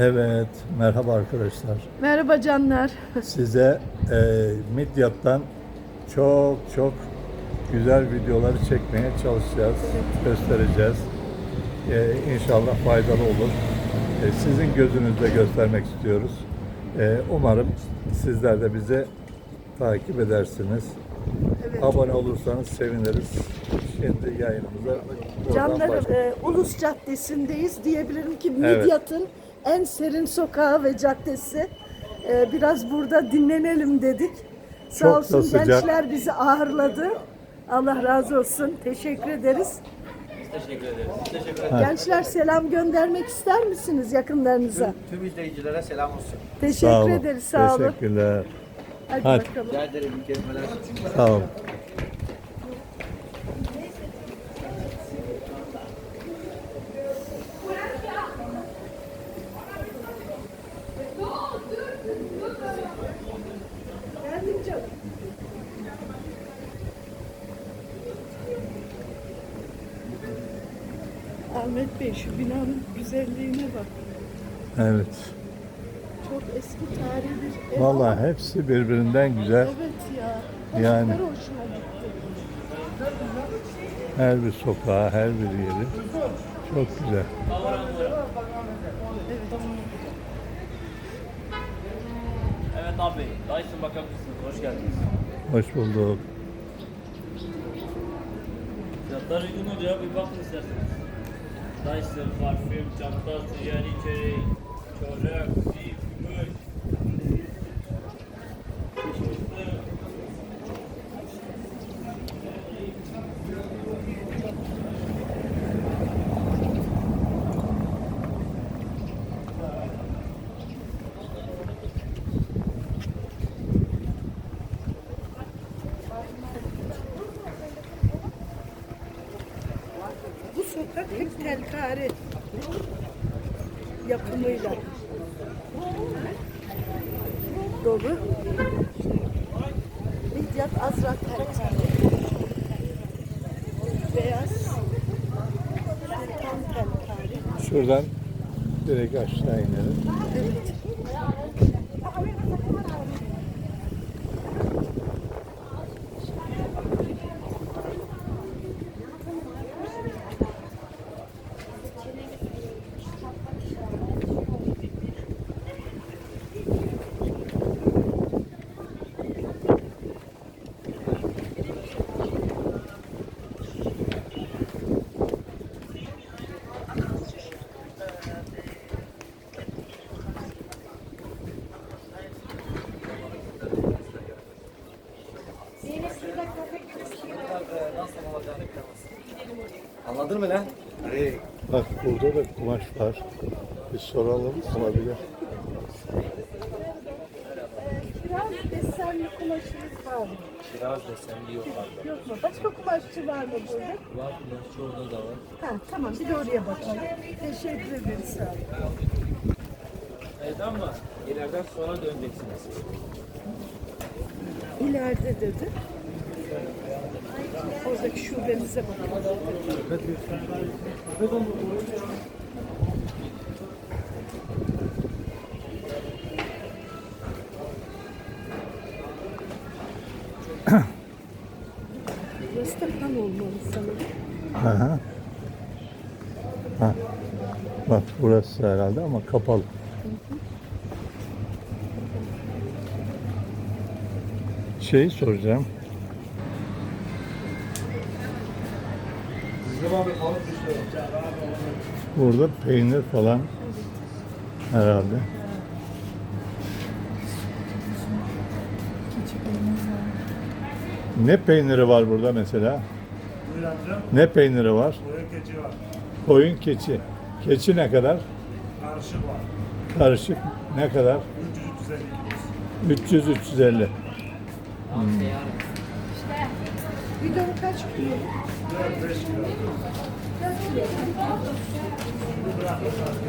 Evet, merhaba arkadaşlar. Merhaba canlar. Size e, Midyat'tan çok çok güzel videoları çekmeye çalışacağız, göstereceğiz. E, inşallah faydalı olur. E, sizin gözünüzde göstermek istiyoruz. E, umarım sizler de bize takip edersiniz. Evet. Abone olursanız seviniriz. Şimdi yayınımıza Canlarım e, Ulus Caddesi'ndeyiz. Diyebilirim ki Evet. En serin sokağı ve caddesi. E, biraz burada dinlenelim dedik. Sağ Çok olsun sıcak. gençler bizi ağırladı. Allah razı olsun. Teşekkür ederiz. Teşekkür ederiz. Teşekkür ederiz. Gençler selam göndermek ister misiniz yakınlarınıza? Tüm izleyicilere selam olsun. Teşekkür Sağ olun. ederiz. Sağ olun. Teşekkürler. Hadi, Hadi. bakalım. Rica ederim. Sağ olun. Güzelliğine bak. Evet. Çok eski tarihi bir ev. Vallahi hepsi birbirinden güzel. Evet ya. Yani. Yani. hoşuma gitti. Her bir sokağı, her bir yeri. Çok güzel. Evet abi. Dyson bakabilirsiniz. Hoş geldiniz. Hoş bulduk. Fiyatlar uygun oluyor bir bakın isterseniz. Dyson, parfüm, çanta, ticari içerik, çocuk, telkari yapımıyla dolu. Midyat Azra telkari. Beyaz. Şuradan direkt aşağı inelim. Evet. Mı lan? Bak burada da kumaş var. Bir soralım olabilir. Biraz desenli kumaşımız var mı? Biraz desenli yok abi. Yok mu? Başka kumaşçı var mı burada? Var kumaşçı orada da var. Ha, tamam bir de oraya bakalım. Teşekkür ederiz sağ olun. Evet ama ileriden sonra döneceksiniz. İleride dedi. Oradaki şubemize bakalım. Burası da kan olmalı sanırım. Aha. Ha. Bak burası herhalde ama kapalı. Şeyi soracağım. Burada peynir falan herhalde. Ne peyniri var burada mesela? Ne peyniri var? Koyun keçi var. Koyun keçi. Keçi ne kadar? Karışık var. Karışık ne kadar? 300-350 kilosu. 300-350. Bidon kaç kilo? 4-5 kilo. Evet.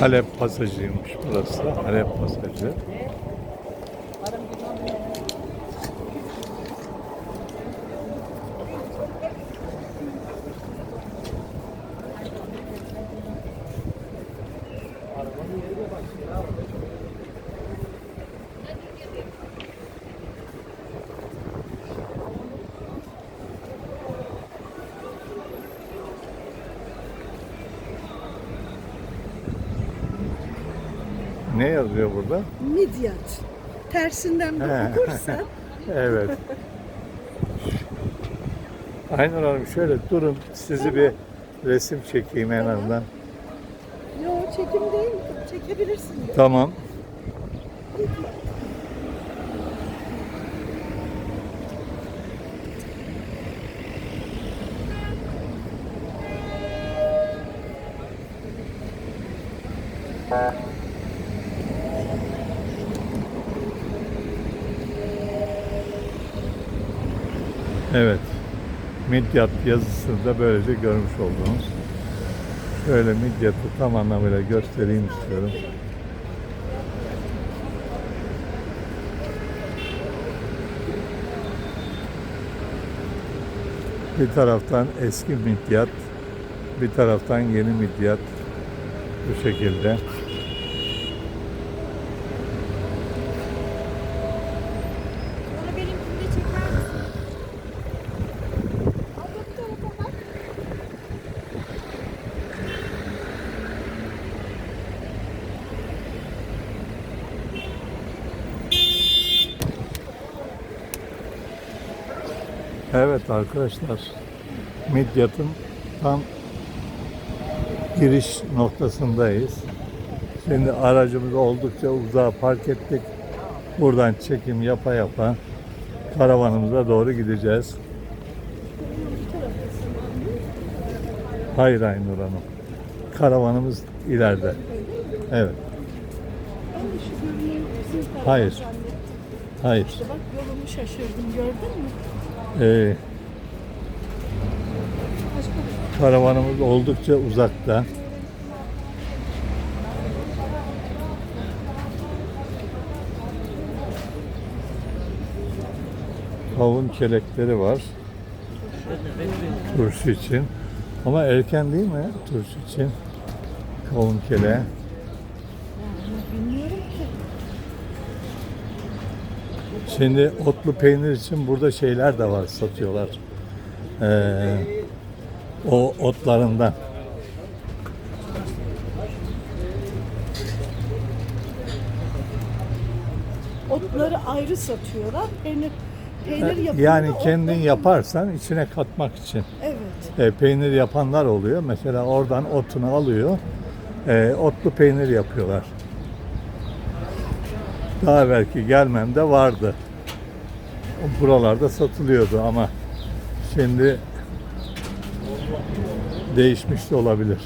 Halep pasajıymış burası. Halep pasajı. Ne yazıyor burada? Midyat. Tersinden de okursan Evet. Aynur Hanım şöyle durun sizi bir resim çekeyim en azından. Yo çekim değil. Çekebilirsin. Tamam. Evet. Midyat yazısını da böylece görmüş oldunuz. Şöyle Midyat'ı tam anlamıyla göstereyim istiyorum. Bir taraftan eski Midyat, bir taraftan yeni Midyat bu şekilde. Evet arkadaşlar, Midyat'ın tam giriş noktasındayız. Şimdi aracımızı oldukça uzağa park ettik. Buradan çekim yapa yapa karavanımıza doğru gideceğiz. Hayır Aynur Hanım. Karavanımız ileride. Evet. Hayır. Hayır. İşte bak yolumu şaşırdım gördün mü? Ee, karavanımız oldukça uzakta. Kavun kelekleri var. Turşu için. Ama erken değil mi turşu için? Kavun keleği. Şimdi otlu peynir için burada şeyler de var satıyorlar. Ee, o otlarından. Otları ayrı satıyorlar. Peynir peynir yapımı Yani da kendin otların- yaparsan içine katmak için. Evet. E, peynir yapanlar oluyor. Mesela oradan otunu alıyor. E, otlu peynir yapıyorlar. Daha belki gelmemde vardı. Buralarda satılıyordu ama şimdi değişmiş de olabilir.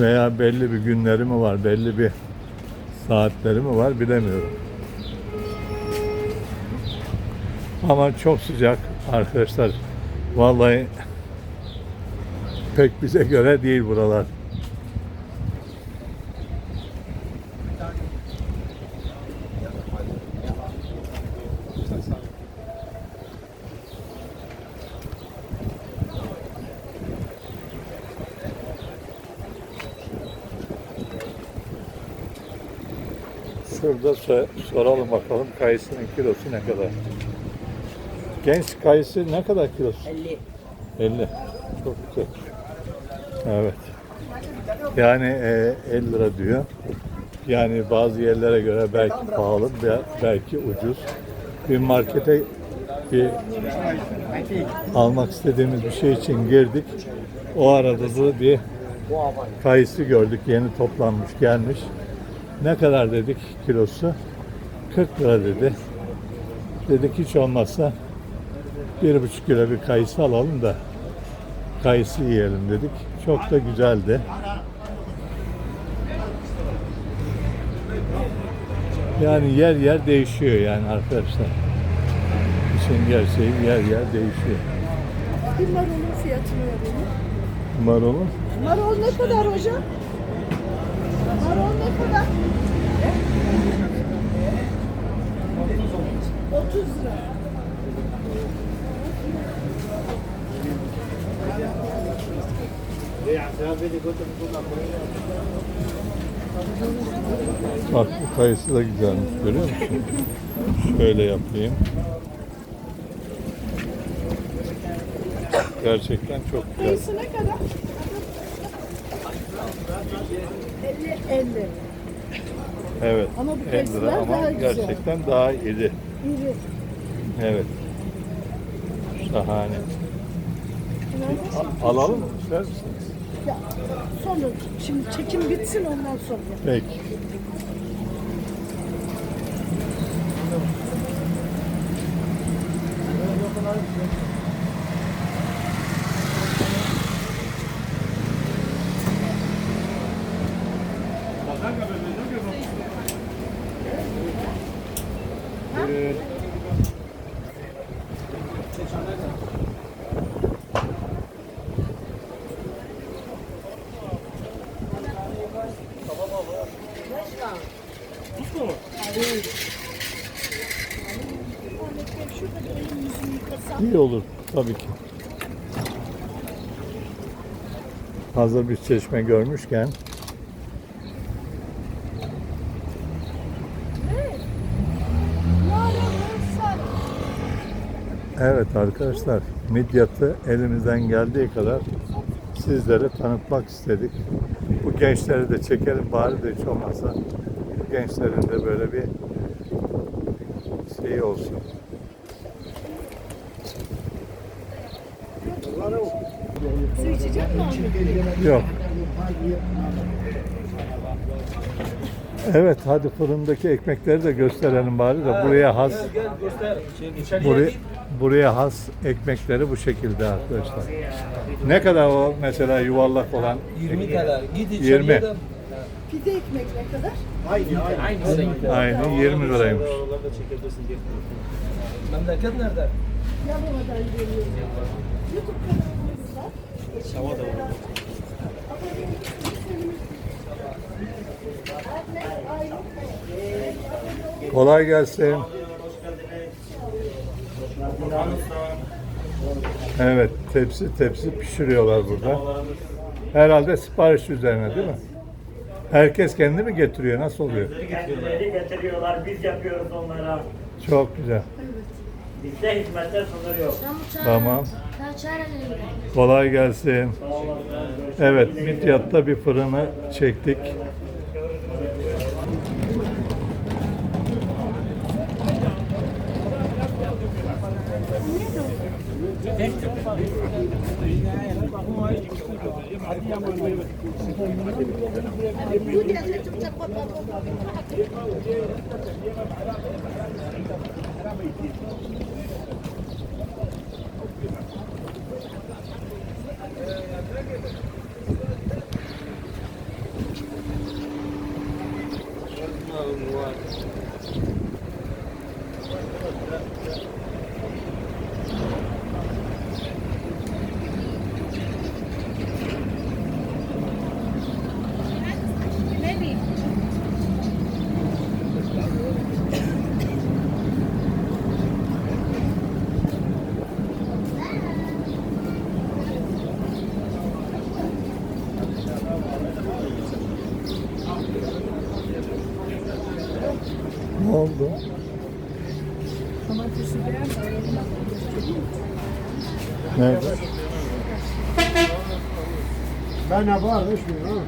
Veya belli bir günleri mi var, belli bir saatleri mi var bilemiyorum. Ama çok sıcak arkadaşlar. Vallahi pek bize göre değil buralar. Soralım bakalım kayısının kilosu ne kadar? Genç kayısı ne kadar kilosu? 50. 50. Çok güzel. Evet. Yani e, 50 lira diyor. Yani bazı yerlere göre belki pahalı, be- belki ucuz. Bir markete bir almak istediğimiz bir şey için girdik. O arada da bir kayısı gördük. Yeni toplanmış gelmiş. Ne kadar dedik kilosu? 40 lira dedi. Dedik hiç olmazsa bir buçuk kilo bir kayısı alalım da kayısı yiyelim dedik. Çok da güzeldi. Yani yer yer değişiyor yani arkadaşlar. İşin gerçeği yer yer değişiyor. Bir marulun fiyatını öğrenin. Marulun Marul ne kadar hocam? Marul ne kadar? 30 lira. bak bu kayısı da güzelmiş görüyor musun? Şöyle yapayım. Gerçekten çok güzel. Kayısı ne kadar? 50 50. Evet. Ama bu 50 lira ama daha güzel. gerçekten daha iri. İri. Evet. Şahane. A- alalım mı? İster misiniz? Ya, sonra şimdi çekim bitsin ondan sonra. Peki. Olur tabii ki. Hazır bir çeşme görmüşken Evet arkadaşlar, Midyat'ı elimizden geldiği kadar sizlere tanıtmak istedik. Bu gençleri de çekelim bari de hiç olmazsa gençlerin de böyle bir şeyi olsun. Su içecek mi? Yok. Evet hadi fırındaki ekmekleri de gösterelim bari de buraya has Gel göster. Şey, buraya, buraya has ekmekleri bu şekilde arkadaşlar. Ne kadar o mesela yuvarlak olan 20 kadar. Git 20. içeriye de. Pide ekmek ne kadar? Aynı. aynı 20 liraymış. Oralarda çekebilirsin diye. Memleket nerede? Yalova'dan geliyorum. YouTube. Şava da var. Kolay gelsin. Evet tepsi tepsi pişiriyorlar burada. Herhalde sipariş üzerine değil mi? Herkes kendi mi getiriyor? Nasıl oluyor? Kendileri getiriyorlar, biz yapıyoruz onlara. Çok güzel. Bizde hizmette sınır yok. Tamam. Kolay gelsin. Evet, Midyat'ta bir fırını çektik. Ne oldu? Domatesi beğenmiyorum. Ne var? Bilmiyorum.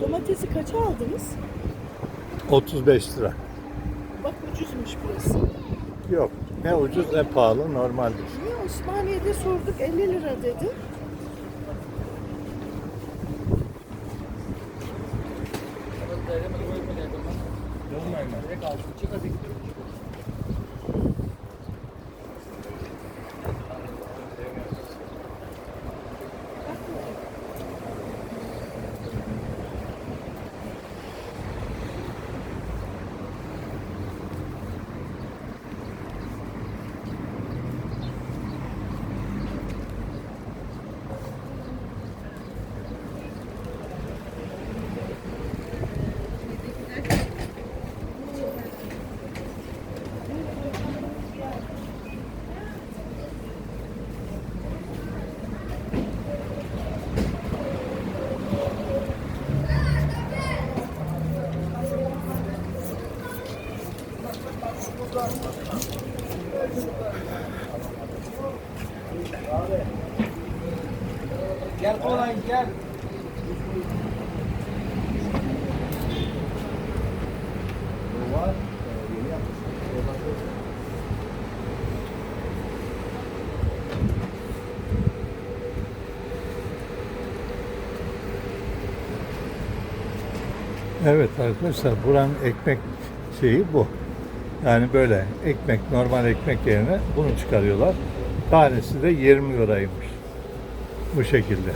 Domatesi kaça aldınız? 35 lira. Bak ucuzmuş burası. Yok. Ne ucuz ne pahalı normaldir. Niye Osmaniye'de sorduk 50 lira dedi. Evet arkadaşlar buranın ekmek şeyi bu. Yani böyle ekmek normal ekmek yerine bunu çıkarıyorlar. Tanesi de 20 liraymış. Bu şekilde.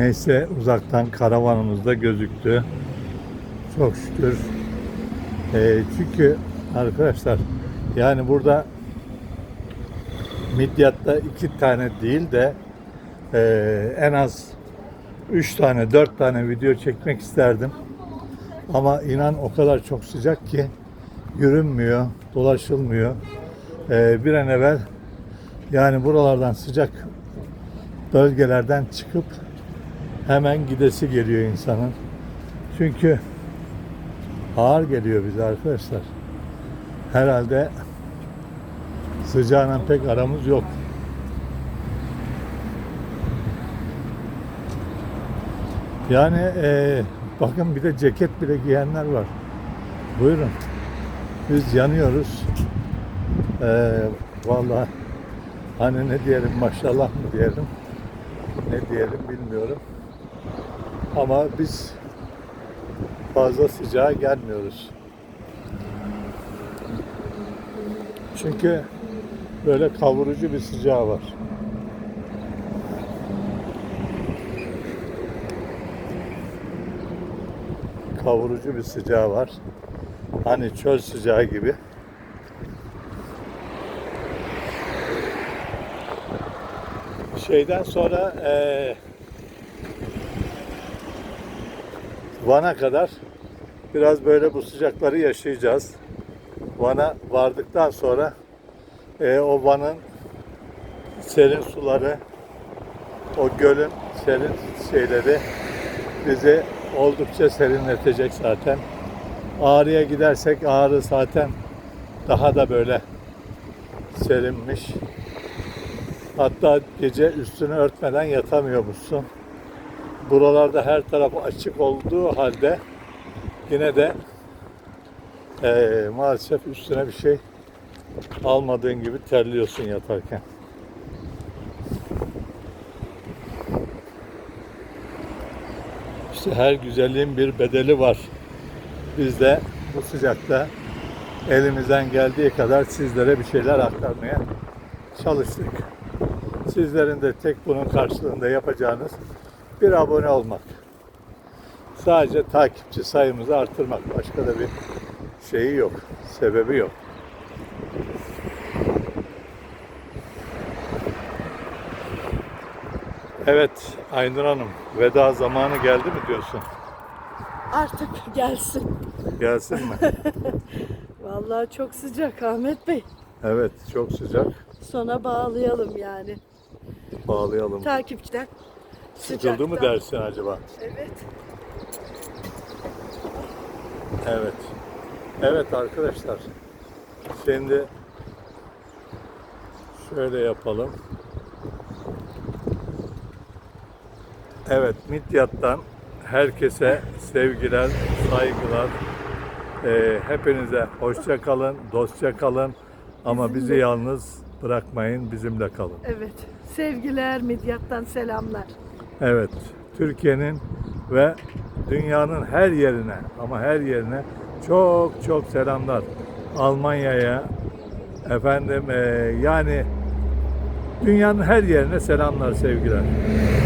Neyse uzaktan karavanımız da gözüktü. Çok şükür. Ee, çünkü arkadaşlar yani burada Midyat'ta iki tane değil de ee, en az üç tane, dört tane video çekmek isterdim. Ama inan o kadar çok sıcak ki yürünmüyor, dolaşılmıyor. Ee, bir an evvel yani buralardan sıcak bölgelerden çıkıp hemen gidesi geliyor insanın. Çünkü ağır geliyor bize arkadaşlar. Herhalde sıcağına pek aramız yok. Yani eee, bakın bir de ceket bile giyenler var. Buyurun. Biz yanıyoruz. Eee vallahi hani ne diyelim maşallah mı diyelim ne diyelim bilmiyorum. Ama biz fazla sıcağa gelmiyoruz. Çünkü böyle kavurucu bir sıcağı var. Kavurucu bir sıcağı var. Hani çöl sıcağı gibi. Şeyden sonra eee Van'a kadar biraz böyle bu sıcakları yaşayacağız. Van'a vardıktan sonra e, o Van'ın serin suları, o gölün serin şeyleri bizi oldukça serinletecek zaten. Ağrı'ya gidersek Ağrı zaten daha da böyle serinmiş. Hatta gece üstünü örtmeden yatamıyormuşsun buralarda her taraf açık olduğu halde yine de eee, maalesef üstüne bir şey almadığın gibi terliyorsun yatarken. İşte her güzelliğin bir bedeli var. Biz de bu sıcakta elimizden geldiği kadar sizlere bir şeyler aktarmaya çalıştık. Sizlerin de tek bunun karşılığında yapacağınız bir abone olmak. Sadece takipçi sayımızı artırmak. Başka da bir şeyi yok. Sebebi yok. Evet Aynur Hanım veda zamanı geldi mi diyorsun? Artık gelsin. Gelsin mi? Vallahi çok sıcak Ahmet Bey. evet çok sıcak. Sona bağlayalım yani. Bağlayalım. Takipçiden. Sıkıldı mı sıcaktan. dersin acaba? Evet. Evet. Evet arkadaşlar. Şimdi şöyle yapalım. Evet, Midyat'tan herkese sevgiler, saygılar. Ee, hepinize hoşça kalın, dostça kalın. Ama bizi yalnız bırakmayın, bizimle kalın. Evet. Sevgiler, Midyat'tan selamlar. Evet, Türkiye'nin ve dünyanın her yerine ama her yerine çok çok selamlar. Almanya'ya, efendim eee, yani dünyanın her yerine selamlar, sevgiler.